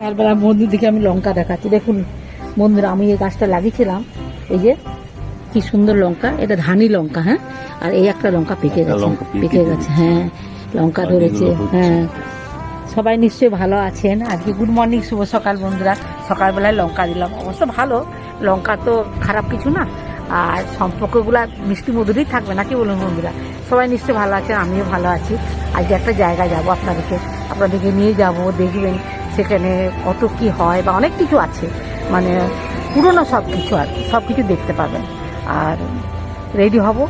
সকালবেলা বন্ধুর দিকে আমি লঙ্কা দেখাচ্ছি। দেখুন বন্ধুরা আমি এই গাছটা লাগিয়েছিলাম। এই যে কি সুন্দর লঙ্কা। এটা ধানি লঙ্কা হ্যাঁ? আর এই একটা লঙ্কা পেকে গেছে পেকে পেকে গেছে। হ্যাঁ। লঙ্কা ধরেছে হ্যাঁ। সবাই নিশ্চয়ই ভালো আছেন। আজকে গুড মর্নিং শুভ সকাল বন্ধুরা। সকালবেলায় লঙ্কা দিলাম। অবশ্য ভালো। লঙ্কা তো খারাপ কিছু না। আর সম্পর্কগুলা মিষ্টি মধুরই থাকবে নাকি বলুন বন্ধুরা? সবাই নিশ্চয়ই ভালো আছেন আমিও ভালো আছি। আজকে একটা জায়গায় যাব আপনাদেরকে। আপনাদেরকে নিয়ে যাব দেখবেন। সেখানে কত কি হয় বা অনেক কিছু আছে। মানে পুরনো সব কিছু আর সব কিছু দেখতে পাবেন। আর রেডি হব,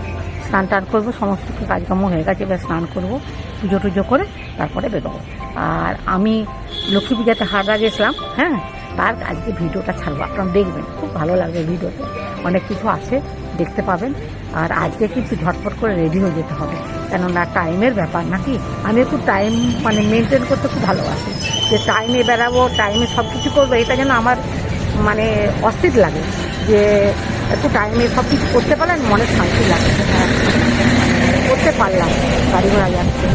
স্নান টান করব, সমস্ত কিছু কাজকর্ম হয়ে গেছে, এবার স্নান করব, পুজো টুজো করে তারপরে বেরোবো। আর আমি লক্ষ্মী পূজাতে হাররা গেছিলাম হ্যাঁ? তার আজকে ভিডিওটা ছাড়বো, আপনারা দেখবেন, খুব ভালো লাগবে ভিডিওতে। অনেক কিছু আছে, দেখতে পাবেন। আর আজকে কিন্তু ঝটপট করে রেডি হয়ে যেতে হবে। কেননা টাইমের ব্যাপার নাকি? আমি একটু টাইম মানে মেনটেন করতে খুব ভালোবাসি। যে টাইমে বেরাবো টাইমে সব কিছু করব, এটা যেন আমার মানে অস্থির লাগে। যে একটু টাইমে সব কিছু করতে পারলেন মনে শান্তি লাগে। করতে পারলাম, গাড়ি ঘোড়া যাচ্ছে।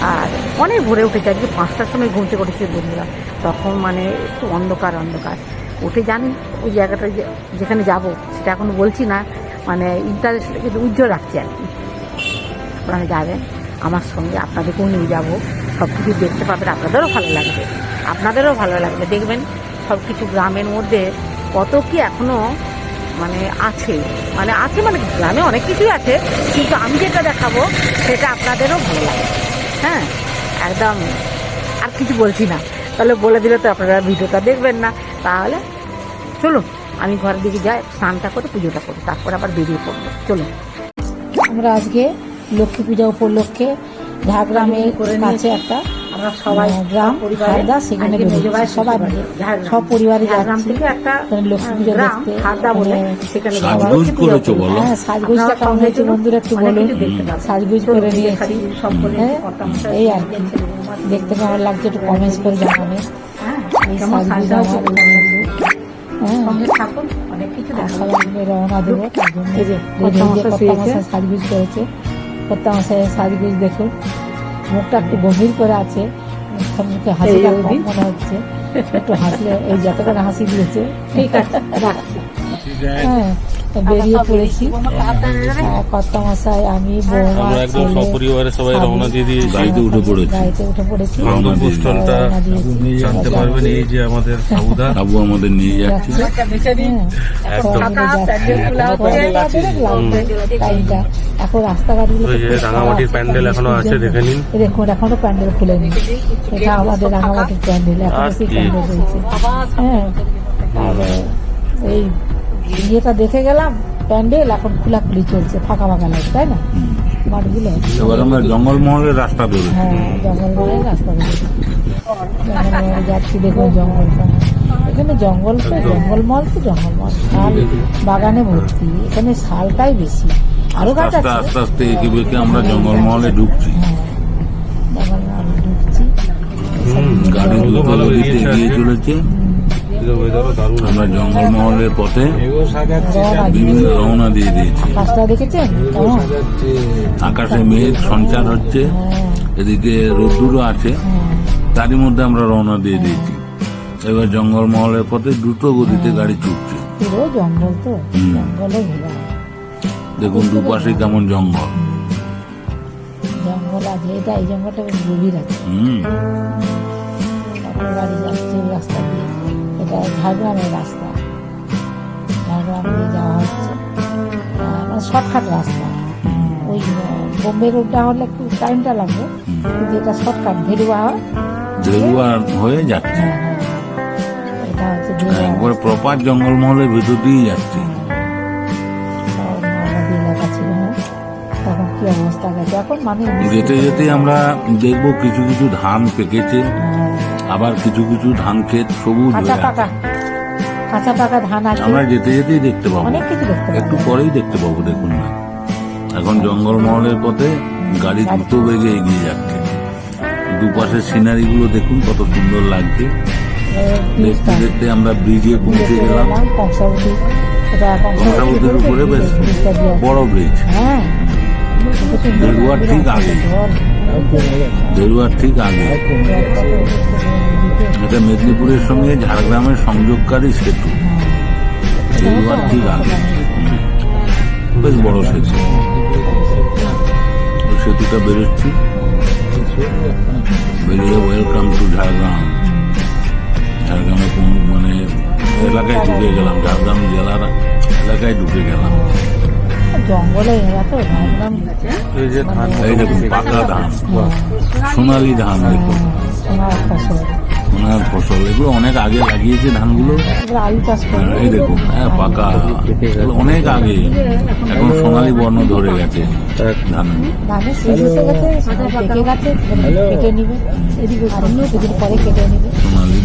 আর অনেক ভোরে উঠেছে, আজকে পাঁচটার সময় ঘুমতে করেছি বন্ধুরা। তখন মানে একটু অন্ধকার অন্ধকার। উঠে জানি ওই জায়গাটা যেখানে যাব, সেটা এখন বলছি না। মানে ইন্টারেস্ট কিন্তু উজ্জ্বল রাখছি আর কি। আপনারা যাবেন, আমার সঙ্গে আপনাদেরকেও নিয়ে যাব। সব কিছু দেখতে পাবেন, আপনাদেরও ভালো লাগবে। আপনাদেরও ভালো লাগবে। দেখবেন সব কিছু গ্রামের মধ্যে কত কি এখনও মানে আছে। মানে আছে মানে গ্রামে অনেক কিছুই আছে, কিন্তু আমি যেটা দেখাবো সেটা আপনাদেরও ভালো লাগে হ্যাঁ একদম। আর কিছু বলছি না। তাহলে বলে দিলে তো আপনারা ভিডিওটা দেখবেন না। তাহলে চলুন, আমি ঘরের দিকে যাই স্নানটা করে, পুজোটা করি, তারপর আবার বেরিয়ে পড়ব। চলুন। আমরা আজকে লক্ষ্মী পূজা উপলক্ষে ঝাড়গ্রামের কাছে একটা আমরা সবাই গ্রাম হারদা সেখানে সবাই মিলে। সব পরিবারে যাচ্ছি। একটা লক্ষ্মী পুজো দেখতে। সেখানে হ্যাঁ সাজগোজটা কেমন হয়েছে বন্ধুরা একটু বলুন। কিছু দেখতে পাবেন। সাজগোজ করে নিয়েছি শাদী সব করে হ্যাঁ এই আর কি। দেখতে কেমন লাগছে একটু কমেন্টস করে হ্যাঁ, এই সাজগোজ আমার হ্যাঁ। সবাই রওনা দেবো। তার জন্য হয়ে সাজগোজ করেছে। কর্তা মশাই সাজগুজ দেখুন। মুখটা একটু গম্ভীর করে আছে। হাসি মুখে হাসি মনে হচ্ছে। একটু হাসলে এই যতক্ষণ হাসি দিয়েছে ঠিক আছে রাখছি। হ্যাঁ বেরিয়ে পড়েছি। কর্তা মশাই আমি বৌমা আমরা একদম সপরিবারে সবাই রওনা দিয়ে দিয়েছি। গাড়িতে উঠে পড়েছি। গাড়িতে পড়েছি। জানতে পারবেন এই যে আমাদের সাউদা আবু আমাদের নিয়ে যাচ্ছে। হ্যাঁ, এখন রাস্তাঘাটগুলো রাঙামাটির প্যান্ডেল এখনও আছে দেখে নিন। দেখুন এখনও প্যান্ডেল খুলে খুলেনি। এটা আমাদের রাঙামাটির প্যান্ডেল এখনও সেই প্যান্ডেল হ্যাঁ। এই ইয়েটা দেখে গেলাম প্যান্ডেল এখন খোলাখুলি চলছে ফাঁকা ফাঁকা লাগে তাই না? মাঠগুলো এবার আমরা জঙ্গলমহলের রাস্তা হ্যাঁ জঙ্গলমহলের রাস্তা জঙ্গলমহলে যাচ্ছি দেখুন জঙ্গলটা। এখানে জঙ্গল তো জঙ্গলমহল তো জঙ্গলমহল। শাল বাগানে ভর্তি এখানে শালটাই বেশি। আরও গাছ আস্তে আছে। আস্তে আস্তে এঁকে বেঁকে আমরা জঙ্গলমহলে ঢুকছি। হ্যাঁ জঙ্গলমহলে ঢুকছি। গাড়ি চলেছে। আমরা জঙ্গলমহলের পথে বিভিন্ন রওনা দিয়ে দিয়েছি। আকাশে মেঘ, সঞ্চার হচ্ছে, এদিকে রোদ্দুরও আছে, তারই মধ্যে আমরা রওনা দিয়ে দিয়েছি। এবার জঙ্গলমহলের পথে দ্রুত গতিতে গাড়ি ছুটছে দেখুন দুপাশে কেমন জঙ্গল। জঙ্গল আছে এটা এই জঙ্গলটা গভীর আছে রাস্তা দিয়ে এটা ঝাড়গ্রামের রাস্তা। ঝাড়গ্রাম দিয়ে যাওয়া হচ্ছে। মানে শর্টকাট রাস্তা। ওই বোম্বে রোডটা হলে একটু টাইমটা লাগবে কিন্তু এটা শর্টকাট ভেরুয়া হয় দেরুয়া হয়ে যাচ্ছে। হ্যাঁ হ্যাঁ। এটা হচ্ছে ভেরুয়া একবারে প্রপার জঙ্গলমহলের ভেতর দিয়ে যাচ্ছে। তখন কি অবস্থা গেছে? এখন যেতে যেতে আমরা দেখব কিছু কিছু ধান পেকেছে। হ্যাঁ, আবার কিছু কিছু ধান ক্ষেত সবুজ হয়ে কাঁচা পাকা। কাঁচা পাকা ধান আছে। আমরা যেতে যেতেই দেখতে পাবো। অনেক কিছু দেখতে একটু পরেই দেখতে পাবো দেখুন না। এখন জঙ্গলমহলের পথে গাড়ি দ্রুত বেগে এগিয়ে যাচ্ছে। দুপাশের সিনারি গুলো দেখুন কত সুন্দর লাগছে। দেখতে দেখতে আমরা ব্রিজে পৌঁছে গেলাম কংসাবতী। কংসাবতীর উপরে বেশ। বড় ব্রিজ। হ্যাঁ। সুন্দর বেরুয়ার ঠিক আগে। বেরুয়ার ঠিক আগে। এটা মেদিনীপুরের সঙ্গে ঝাড়গ্রামের সংযোগকারী সেতু। বেলুয়ার ঠিক আগে। বেশ বড় সেতু। সেতুটা বেরোচ্ছি। বেরিয়ে ওয়েলকাম টু ঝাড়গ্রাম। ঝাড়গ্রামে মানে এলাকায় ঢুকে গেলাম। ঝাড়গ্রাম জেলার এলাকায় ঢুকে গেলাম। জঙ্গলে এরা তো ঝাড়গ্রাম এই যে ধান এই দেখুন পাকা ধান। সোনালি ধান দেখুন। সোনার ফসল। সোনার ফসল। এগুলো অনেক আগে লাগিয়েছে ধানগুলো। করে এই দেখুন হ্যাঁ পাকা। অনেক আগে এখন সোনালি বর্ণ ধরে গেছে ধান। সোনালি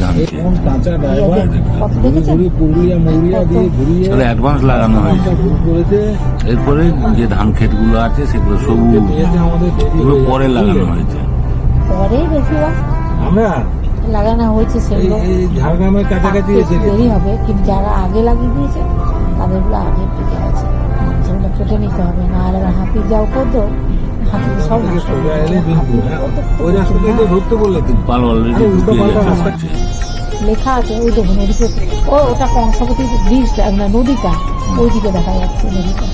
তাহলে অ্যাডভান্স লাগানো হয়েছে। এরপরে যে ধান ক্ষেতগুলো আছে সেগুলো সবুজ। এগুলো পরে লাগানো হয়েছে। বেশিরভাগ। আমরা লাগানো হয়েছে সেগুলো। ঝাড়গ্রামের কাছাকাছি এসে দেরি হবে কিন্তু যারা আগে লাগিয়ে দিয়েছে তাদেরগুলো আগে পেকে গেছে সেগুলো কেটে নিতে হবে না আর হাতি যাও করতো। লেখা আছে ওই দেখুন ওদিকে ও ওটা কংসাবতী ব্রিজটা না নদীটা। ওইদিকে দেখা যাচ্ছে নদীটা।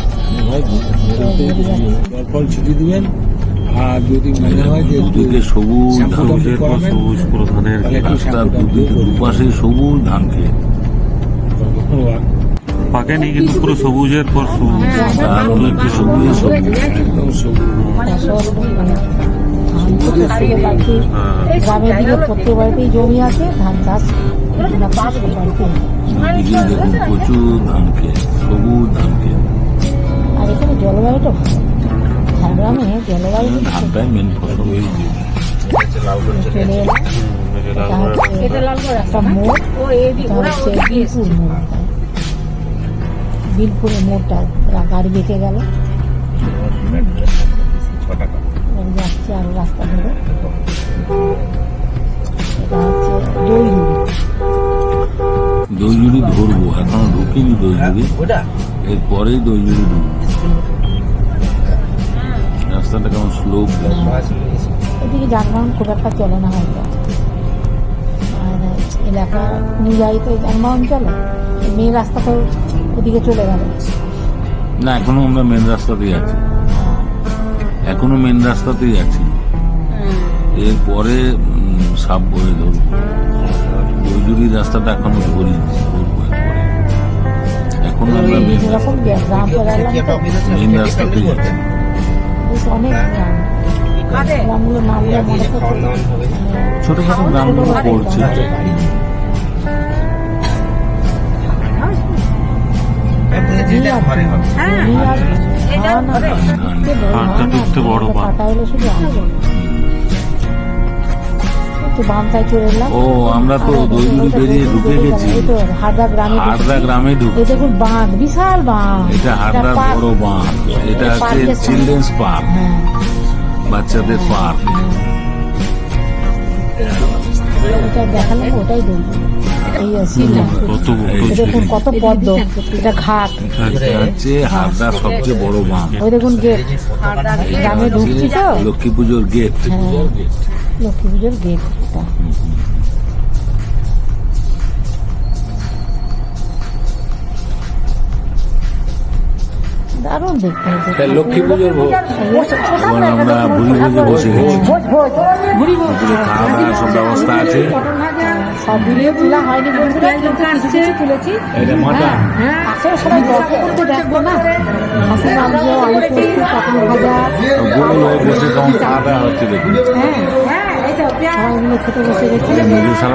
দিবেন। আর যদি মনে হয় যে দুদিকে সবুজ ধান সবুজের পর সবুজ পুরো ধানের তাহলে রাস্তার দুদিকে দুপাশে সবুজ ধান পাকেনি কিন্তু পুরো সবুজের পর সবুজ। আর অনেকটা সবুজ সবুজ। একদম মানে হ্যাঁ। গ্রামের দিকে প্রত্যেক বাড়িতেই জমি আছে ধান চাষ দেখুন প্রচুর ধান সবুজ ধান ক্ষেত আর এখানে জলবায়ুটা ভালো। ঝাড়গ্রামে জলবায়ু ধানটাই মেন ফসল হচ্ছে বিলপুর মোড়টা। গাড়ি বেঁকে গেল। যাচ্ছে আরও রাস্তা ধরে। এটা হচ্ছে দইজুড়ি ধরবো এখনও ঢুকিনি দইজুড়ি এরপরেই দইজুড়ি ঢুকবো। রাস্তাটা কেমন স্লোপ? এদিকে যানবাহন খুব একটা চলে না হয়তো। আর এলাকা অনুযায়ী তো যানবাহন চলে মেন রাস্তা তো ওদিকে চলে গেল। না এখনও আমরা মেন রাস্তাতেই আছি। এখনও মেন রাস্তাতেই আছি। এরপরে সাপ বয়ে ধরবো। দইজুড়ি রাস্তাটা এখনও ধরবো এরপরে। এখন আমরা মেন মেন রাস্তাতেই আছি। বেশ অনেক গ্রাম গ্রামগুলো নামলে মনে করছে। ছোটখাটো গ্রামগুলো পড়ছে হাটটা ঢুকতে বড়। একটু এলাম। ও আমরা তো বেরিয়ে ঢুকে গেছি। হারদা গ্রামে হারদা গ্রামে এই ঢুকছি দেখুন বাঁধ বিশাল বাঁধ। এটা হারদার বড় বাঁধ। এটা হচ্ছে পার্কের চিলড্রেন্স পার্ক। হ্যাঁ। বাচ্চাদের পার্ক। ওটা দেখালাম ওটাই দেখব এই শিলা কত এই দেখুন কত পদ্ম। এটা ঘাট। এটা হচ্ছে হারদার সবচেয়ে বড় বাঁধ। ওই দেখুন গেট। গ্রামে ঢুকছি তো। লক্ষ্মী পুজোর গেট। হ্যাঁ। লক্ষ্মী পুজোর গেট এটা দারুণ দেখতে হয়েছে লক্ষ্মী পুজোর ভোগ। আমরা ভুড়ি ভুড়ি বসে গেছি। খাওয়া দাওয়ার সব ব্যবস্থা আছে। সব ভিডিও তোলা হয়নি তুলেছি। এটা মাটন সবাই গল্প করতে ব্যস্ত না। ভাজা হয়ে বসে কেমন খাওয়া দাওয়া হচ্ছে দেখুন। সবাই মিলে খেতে বসে গেছি সব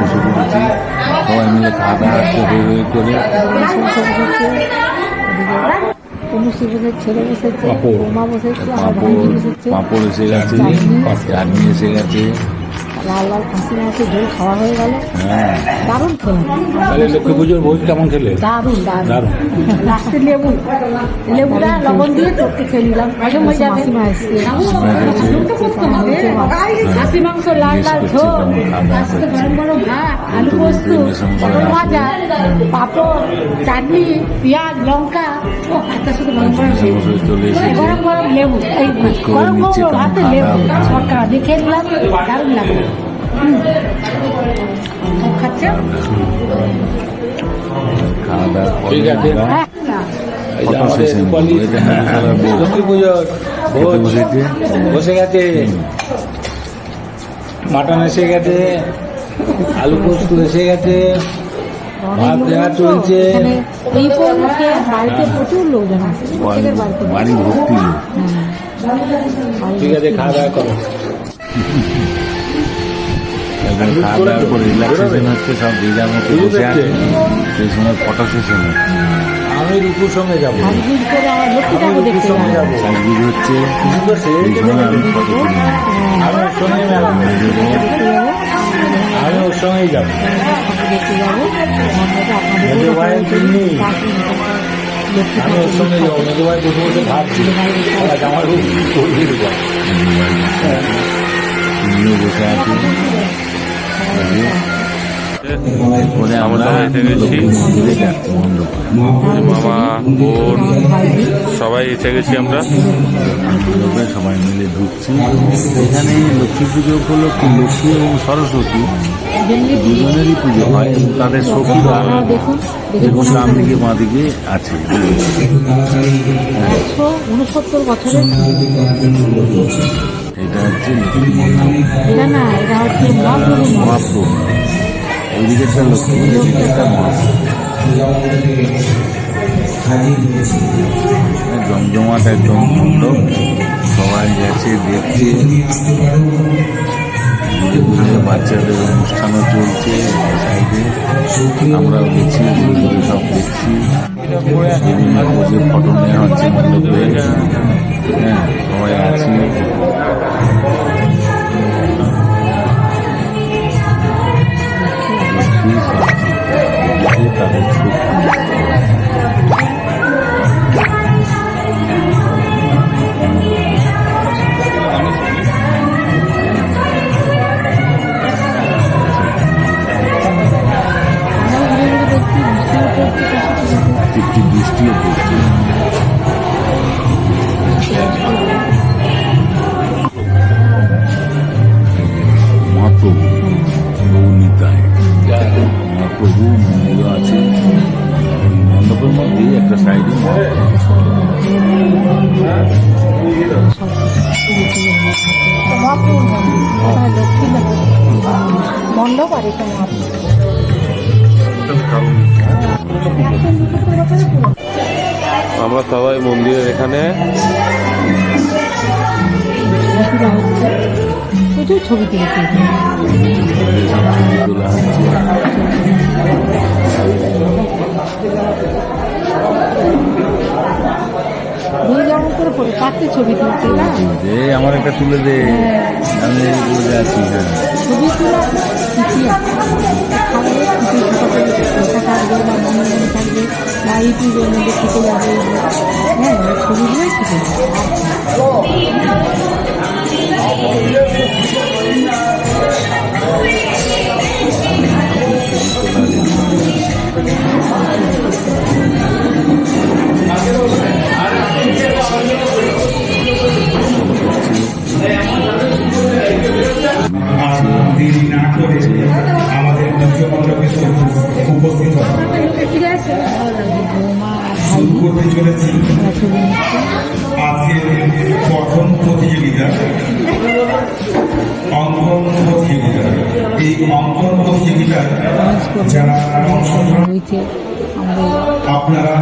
বসে বসে সবাই মিলে খাওয়া দাওয়া হয়ে হয়ে করে ছেলে বসেছে বৌমা বসেছে পাঁপড় এসে গেছে চাটনি এসে গেছে লাল লাল খাসি মাংসের ঝোল খাওয়া হয়ে গেল হ্যাঁ দারুণ খেলাম তাহলে লক্ষ্মী পুজোর ভোজ কেমন খেলে দারুণ দারুণ লাস্টে লেবু লেবুটা লবণ দিয়ে চটকে খেয়ে নিলাম হজম হয়ে যাবে খাসি মাংস লাল লাল ঝোল তার সাথে গরম গরম ভাত আলু পোস্ত পটল ভাজা পাঁপড় চাটনি পেঁয়াজ লঙ্কা ও তার সাথে গরম গরম গরম গরম লেবু এই গরম গরম ভাতে লেবু সরকার দেখে নিলাম দারুণ লাগল বসে গেছে মাটন এসে গেছে আলু পোস্ত এসে গেছে ভাত দেওয়া চলছে বাড়ি ভর্তি ঠিক আছে খাওয়া দাওয়া করো। এখন খাওয়া দাওয়ার পর রিল্যাক্সেশন হচ্ছে সব যে যার মতো বসে আছে সেই সময় ফটো সেশন হচ্ছে আমি রুকুর সঙ্গে যাব। আমি সঙ্গে যাব যাব। হচ্ছে সেই সময় আমি ফটো তুলি। আমি ওর সঙ্গে মেলা আমি ওর সঙ্গেই যাব। মেজো ভাইয়ের জন্য আমি ওর সঙ্গে যাব। মেজো ভাই বসে বসে ভাবছি। আমার বসে আছি। এরপরে আমরা বোন সবাই এসে গেছি আমরা সবাই মিলে ঢুকছি এখানে লক্ষ্মী পুজো উপলক্ষে লক্ষ্মী এবং সরস্বতী দুজনেরই পুজো হয় তাদের সখীরা দেখুন ডান দিকে বাঁ দিকে আছে উনসত্তর বছরের এটা হচ্ছে লক্ষ্মী মণ্ডপ এটা না, এটা হচ্ছে মহাপ্রভু মহাপ্রভু একটা লক্ষ্মী একটা মহাপ্রভু জমজমাট একদম সবাই গেছে দেখছে ঘুরে বাচ্চাদের অনুষ্ঠানও চলছে, সাইডে আমরাও দেখছি ঘুরে সব দেখছি। বিভিন্ন ফটো নেওয়া হচ্ছে, মণ্ডপে। হ্যাঁ সবাই আছি। মহাপ্রভু গৌনিতায় মহাপ্রভু মন্দির আছে। ওই মণ্ডপের মধ্যেই একটা সাইডে মণ্ডপ। আর এখানে আমরা সবাই মন্দিরের এখানে। প্রচুর ছবি। তোলা ছবি তুলছে না আমার একটা তুলে দে। আমি এই বলে আছি হ্যাঁ। ছবি তোলা থাকবে বা ইউটিউবের মধ্যে যাবে হ্যাঁ ছবিগুলোই যাবে আর হয়েছে আমাদের। আপনারা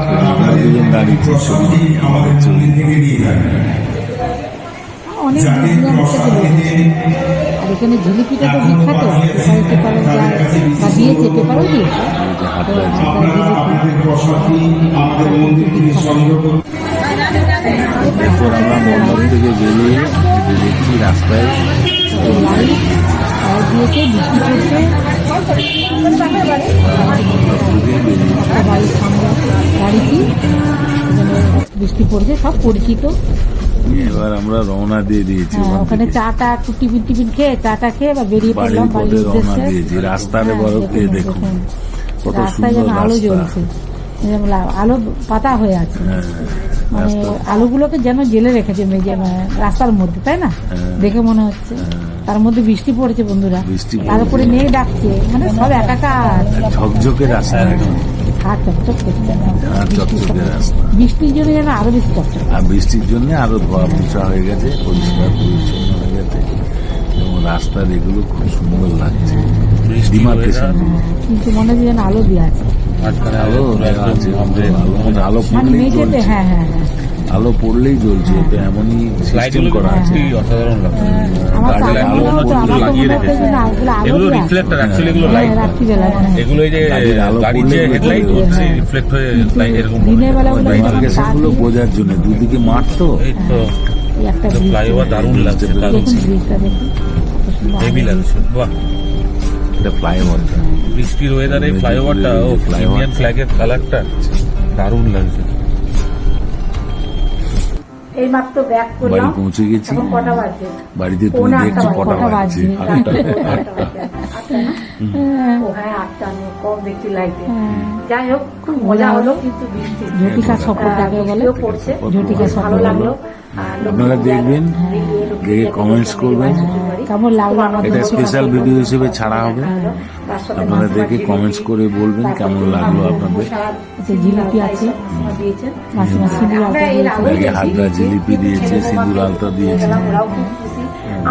দুজন দাঁড়িয়ে প্রশ্নটি আমাদের অনেক আর এখানে ঝিলিপিটা তো বিখ্যাত। পেপারে যায় বা দিয়েছে পেপারও দিয়েছে। এরপর আমরা থেকে বেরিয়ে দেখছি রাস্তায় দিয়েছে বৃষ্টি পড়ছে বাড়িটি বৃষ্টি পড়ছে সব পরিচিত। এবার আমরা রওনা দিয়ে দিয়েছি হ্যাঁ, ওখানে। চাটা একটু টিফিন টিফিন খেয়ে চাটা খেয়ে বা বেরিয়ে পড়লাম বাড়ির রওনা দিয়েছি। রাস্তার হ্যাঁ, এবার দেখুন, এ দেখুন। কত রাস্তায় যেন সুন্দর আলো জ্বলছে। আলো পাতা হয়ে আছে। হ্যাঁ, মানে আলোগুলোকে যেন জেলে রেখেছে মেজে মানে রাস্তার মধ্যে তাই না। দেখে মনে হচ্ছে। তার মধ্যে বৃষ্টি পড়েছে বন্ধুরা। বৃষ্টি তার উপরে পড়েছে। মেঘ ডাকছে। মানে সব একাকার। ঝকঝকে রাস্তা একদম। হাত চকচক করছে। চকচকে রাস্তা। বৃষ্টির জন্য যেন আরও বেশি চকচক। আর বৃষ্টির জন্য আরও ধোয়া মোছা হয়ে গেছে পরিষ্কার পরিচ্ছন্ন হয়ে গেছে। এবং রাস্তার এগুলো খুব সুন্দর লাগছে। কিন্তু মনে হচ্ছে যেন আলো দিয়ে আছে। আলো আলো আলো মানে হ্যাঁ হ্যাঁ হ্যাঁ। আলো পড়লেই জ্বলছে এটা এমনই সিস্টেম করা আছে। অসাধারণ লাগছে। তো লাগিয়ে রেখেছে। এগুলো রিফ্লেক্টর অ্যাকচুয়ালি এগুলো হ্যাঁ, লাইট হ্যাঁ। এগুলো এই যে গাড়ির যে হেডলাইট। হচ্ছে রিফ্লেক্ট হয়ে এরকম দিনের বেলা ওগুলো যখন ডিমার্কেশনগুলো বোঝার জন্য দুদিকে মাঠ তো? এই তো। এই একটা ব্রিজ ফ্লাইওভার দারুণ লাগছে হেভি লাগছে বাহ। এটা ফ্লাইওভারটা বৃষ্টির ওয়েদারে ফ্লাইওভারটা ও। ইন্ডিয়ান ফ্ল্যাগের কালারটা দারুণ লাগছে। এই মাত্র ব্যাক বাড়ি করলাম পৌঁছে গেছি। এখন কটা বাজে? বাড়িতে তুমি দেখছ কটা? আটটা আটটা। বাজে, ও হ্যাঁ আটটা আমি কম যাই হোক খুব মজা হলো। কিন্তু বৃষ্টি। ঝটিকা সফর যাকে বলে পড়ছে। ঝটিকা বেশ ভালো লাগল। আর আপনারা দেখবেন দেখে কমেন্টস করবেন। কেমন লাগল আমাদের এটা স্পেশাল ভিডিও হিসেবে ছাড়া হবে। তার সাথে আপনারা দেখে কমেন্টস করে বলবেন কেমন লাগল আপনাদের। যে জিলিপি আছে দিয়েছেন মাসিমা সিঁদুর আলতা জিলিপি দিয়েছে, সিঁদুর আলতা দিয়েছে।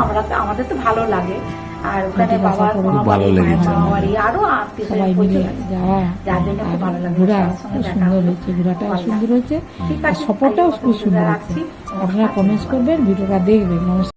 আমরা তো আমাদের তো ভালো লাগে। আর ওখানে বাবার খুব ভালো লেগেছে মায়ের মামা বাড়ি আরও সবাই মিলে যাওয়া ঘোরা সুন্দর হয়েছে ঘোরাটাও সুন্দর হয়েছে। ঠিক আর সফরটাও খুব সুন্দর আপনারা কমেন্টস করবেন ভিডিওটা দেখবেন। নমস্কার।